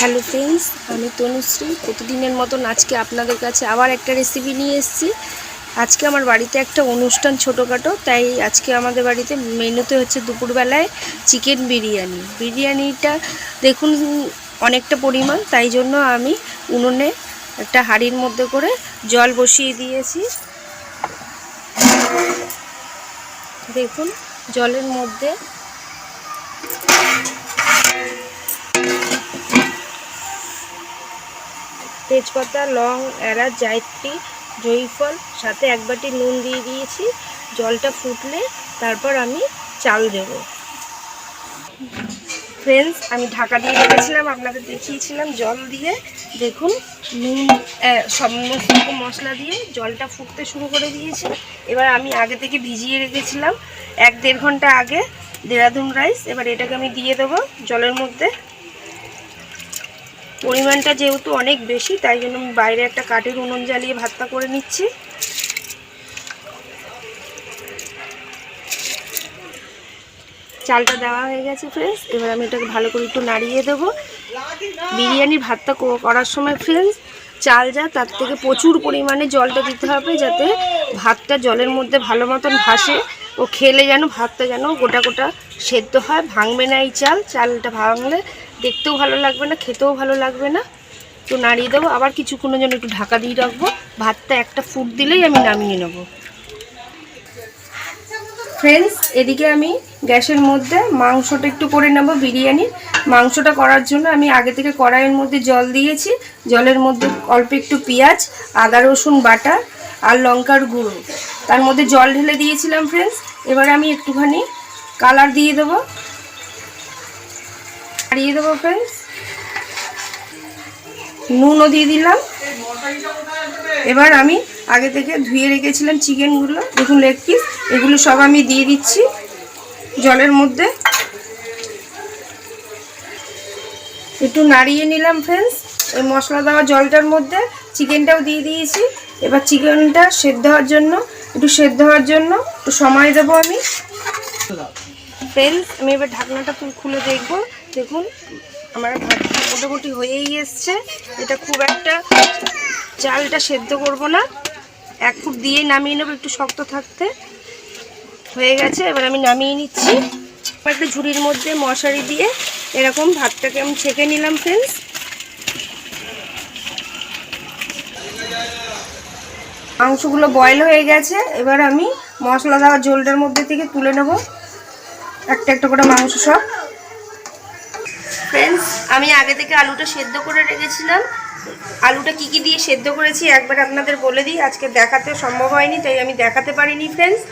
Hello friends আমি তনুশ্রী। প্রতিদিনের মতন আজকে আপনাদের কাছে আবার একটা রেসিপি নিয়ে এসেছি। আজকে আমার বাড়িতে একটা অনুষ্ঠান ছোটোখাটো, তাই আজকে আমাদের বাড়িতে মেনুতে হচ্ছে দুপুরবেলায় চিকেন বিরিয়ানি। বিরিয়ানিটা দেখুন অনেকটা পরিমাণ, তাই জন্য আমি উনুনে একটা হাঁড়ির মধ্যে করে জল বসিয়ে দিয়েছি। দেখুন, জলের মধ্যে তেজপাতা, লং, এলাচ, জায়ত্রী, জয়ফল, সাথে এক বাটি নুন দিয়ে দিয়েছি। জলটা ফুটলে তারপর আমি চাল দেব। ফ্রেন্ডস আমি ঢাকা দিয়ে রেখেছিলাম, আপনাদের দেখিয়েছিলাম জল দিয়ে। দেখুন, নুন সমস্ত মশলা দিয়ে জলটা ফুটতে শুরু করে দিয়েছে। এবার আমি আগে থেকে ভিজিয়ে রেখেছিলাম। এক দেড় ঘণ্টা আগে দেরাদুন রাইস, এবার এটাকে আমি দিয়ে দেবো জলের মধ্যে। পরিমাণটা যেহেতু অনেক বেশি, তাই জন্য আমি বাইরে একটা কাঠের উনুন জ্বালিয়ে ভাতটা করে নিচ্ছি। চালটা দেওয়া হয়ে গেছে ফ্রেন্ডস এবার আমি এটাকে ভালো করে একটু নাড়িয়ে দেবো। বিরিয়ানির ভাতটা করার সময় ফ্রেন্ডস চাল যা, তার থেকে প্রচুর পরিমাণে জলটা দিতে হবে যাতে ভাতটা জলের মধ্যে ভালো মতন ভাসে। ও খেলে যেন ভাতটা যেন গোটা গোটা সেদ্ধ হয়, ভাঙবে না এই চাল, চালটা ভাঙলে দেখতেও ভালো লাগবে না, খেতেও ভালো লাগবে না। তো নাড়িয়ে দেবো, আবার কিছুক্ষণের জন্য একটু ঢাকা দিয়ে রাখব, ভাতটা একটা ফুট দিলেই আমি নামিয়ে নেব। ফ্রেন্ডস এদিকে আমি গ্যাসের মধ্যে মাংসটা একটু করে নেব বিরিয়ানির মাংসটা করার জন্য আমি আগে থেকে কড়াইয়ের মধ্যে জল দিয়েছি। জলের মধ্যে অল্প একটু পেঁয়াজ, আদা রসুন বাটা আর লঙ্কার গুঁড়ো। তার মধ্যে জল ঢেলে দিয়েছিলাম ফ্রেন্ডস এবার আমি একটুখানি কালার দিয়ে দেবো। দিয়ে দেবো ফ্রেন্ডস নুনও দিয়ে দিলাম। এবার আমি আগে থেকে ধুয়ে রেখেছিলাম চিকেনগুলো। দেখুন লেগ পিস এগুলো সব আমি দিয়ে দিচ্ছি জলের মধ্যে। একটু নাড়িয়ে নিলাম ফ্রেন্ডস এই মশলা দেওয়া জলটার মধ্যে চিকেনটাও দিয়ে দিয়েছি। এবার চিকেনটা সেদ্ধ হওয়ার জন্য একটু সেদ্ধ হওয়ার জন্য, একটু সময় দেবো আমি। ফ্রেন্ডস আমি এবার ঢাকনাটা খুলে দেখব। দেখুন, আমার ভাতটা মোটামুটি হয়েই এসছে। এটা খুব একটা চালটা সেদ্ধ করব না। এক ফুট দিয়ে নামিয়ে নেব একটু শক্ত থাকতে। হয়ে গেছে, এবার আমি নামিয়ে নিচ্ছি। একটা ঝুড়ির মধ্যে মশারি দিয়ে এরকম ভাতটাকে আমি ছেঁকে নিলাম ফ্রেন্ডস মাংসগুলো বয়েল হয়ে গেছে, এবার আমি মশলা দেওয়া ঝোলটার মধ্যে থেকে তুলে নেব। একটা একটা করে মাংস সব। ফ্রেন্ডস আমি আগে থেকে আলুটা সেদ্ধ করে রেখেছিলাম। আলুটা কি কি দিয়ে সেদ্ধ করেছি একবার আপনাদের বলে দিই। আজকে দেখাতে সম্ভব হয়নি, তাই আমি দেখাতে পারিনি ফ্রেন্ডস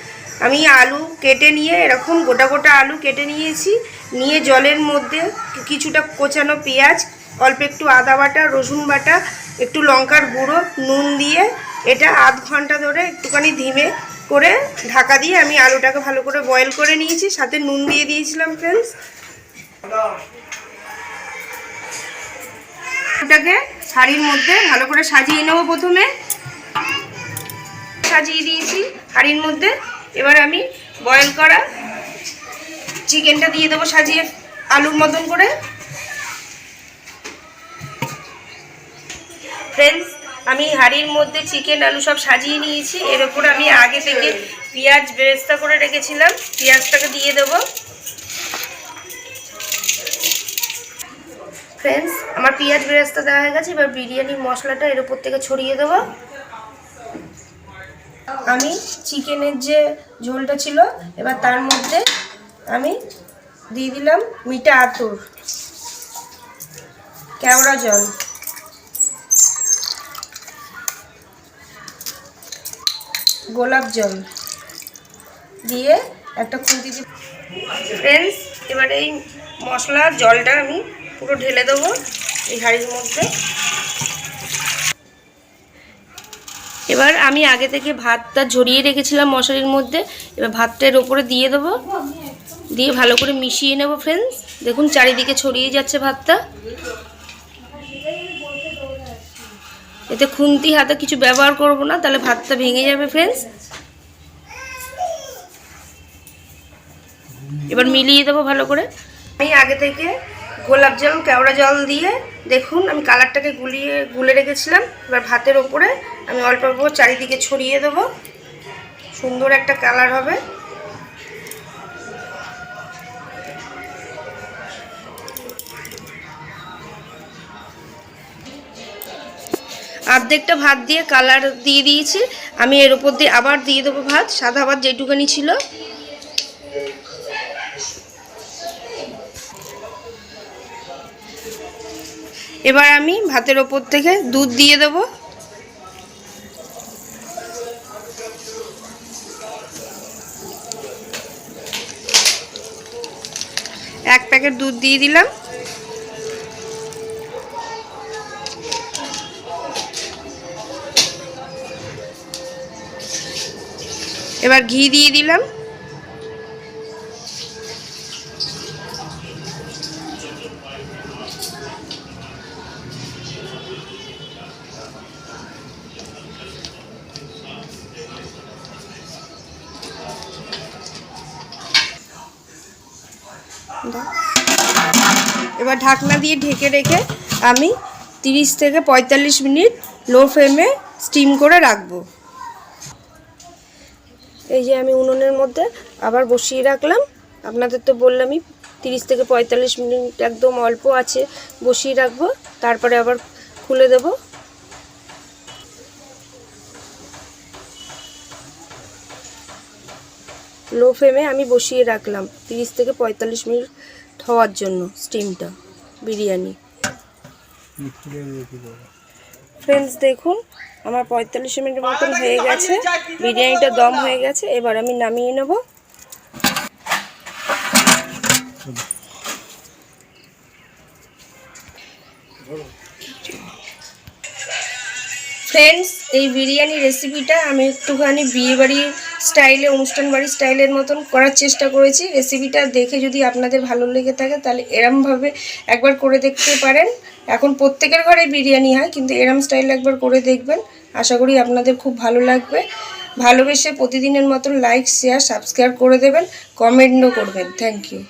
আমি আলু কেটে নিয়ে, এরকম গোটা গোটা আলু কেটে নিয়েছি। নিয়ে জলের মধ্যে কিছুটা কোচানো পেঁয়াজ, অল্প একটু আদা বাটা, রসুন বাটা, একটু লঙ্কার গুঁড়ো, নুন দিয়ে এটা আধ ঘণ্টা ধরে একটুখানি ধিমে করে ঢাকা দিয়ে আমি আলুটাকে ভালো করে বয়েল করে নিয়েছি, সাথে নুন দিয়ে দিয়েছিলাম ফ্রেন্ডস ওটাকে শাড়ির মধ্যে ভালো করে সাজিয়ে নেব প্রথমে। সাজিয়ে দিয়েছি হাঁড়ির মধ্যে। এবার আমি বয়েল করা চিকেনটা দিয়ে দেবো সাজিয়ে আলুর মতন করে। ফ্রেন্ডস আমি হাঁড়ির মধ্যে চিকেন আলু সব সাজিয়ে নিয়েছি। এর ওপর আমি আগে থেকে পেঁয়াজ বেরেস্তা করে রেখেছিলাম। পেঁয়াজটাকে দিয়ে দেবো। ফ্রেন্ডস আমার পেঁয়াজ বেরেস্তা দেওয়া হয়ে গেছে। এবার বিরিয়ানির মশলাটা এর উপর থেকে ছড়িয়ে দেবো। আমি চিকেনের যে ঝোলটা ছিল, এবার তার মধ্যে আমি দিয়ে দিলাম মিঠা আতর। কেওড়া জল। গোলাপ জল দিয়ে একটা খুঁতি দিয়ে ফ্রেন্ডস এবার এই মশলা জলটা আমি পুরো ঢেলে দেবো এই হাঁড়ির মধ্যে। এবার আমি আগে থেকে ভাতটা ঝরিয়ে রেখেছিলাম মশারির মধ্যে। এবার ভাতটা এর ওপরে দিয়ে দেবো। দিয়ে ভালো করে মিশিয়ে নেব ফ্রেন্ডস দেখুন, চারিদিকে ছড়িয়ে যাচ্ছে ভাতটা। এতে খুন্তি হাতে কিছু ব্যবহার করব না, তাহলে ভাতটা ভেঙে যাবে ফ্রেন্ডস এবার মিলিয়ে দেবো ভালো করে। আমি আগে থেকে গোলাপ জল, কেওড়া জল দিয়ে, দেখুন, আমি কালারটাকে গুলিয়ে, গুলে রেখেছিলাম। এবার ভাতের ওপরে আমি অল্প অল্প চারিদিকে ছড়িয়ে দেবো। সুন্দর একটা কালার হবে। অর্ধেকটা ভাত দিয়ে কালার দিয়ে দিয়েছি। আমি এর উপর দিয়ে আবার দিয়ে দেবো ভাত। সাদা ভাত যেটুকানি ছিল। এবার আমি ভাতের ওপর থেকে দুধ দিয়ে দেবো। এক প্যাকেট দুধ দিয়ে দিলাম। এবার ঘি দিয়ে দিলাম। এবার ঢাকনা দিয়ে ঢেকে রেখে আমি তিরিশ থেকে পঁয়তাল্লিশ মিনিট লো ফ্লেমে স্টিম করে রাখব। এই যে আমি উনুনের মধ্যে আবার বসিয়ে রাখলাম। আপনাদের তো বললামই, তিরিশ থেকে পঁয়তাল্লিশ মিনিট একদম অল্প আছে, বসিয়ে রাখব, তারপরে আবার খুলে দেব। লো ফ্লেমে আমি বসিয়ে রাখলাম তিরিশ থেকে পঁয়তাল্লিশ মিনিট হওয়ার জন্য স্টিমটা বিরিয়ানি। ফ্রেন্ডস দেখুন, আমার পঁয়তাল্লিশ মিনিট মতন হয়ে গেছে। বিরিয়ানিটা দম হয়ে গেছে, এবার আমি নামিয়ে নেব। ফ্রেন্ডস এই বিরিয়ানি রেসিপিটা আমি একটুখানি বিয়েবাড়ির স্টাইলে অনুষ্ঠান বাড়ির স্টাইলের মতন করার চেষ্টা করেছি। রেসিপিটা দেখে যদি আপনাদের ভালো লেগে থাকে, তাহলে এরমভাবে একবার করে দেখতে পারেন। এখন প্রত্যেকের ঘরে বিরিয়ানি হয়, কিন্তু এরম স্টাইল একবার করে দেখবেন। আশা করি আপনাদের খুব ভালো লাগবে। ভালোবেসে প্রতিদিনের মতন লাইক শেয়ার সাবস্ক্রাইব করে দেবেন। কমেন্টও করবেন। Thank you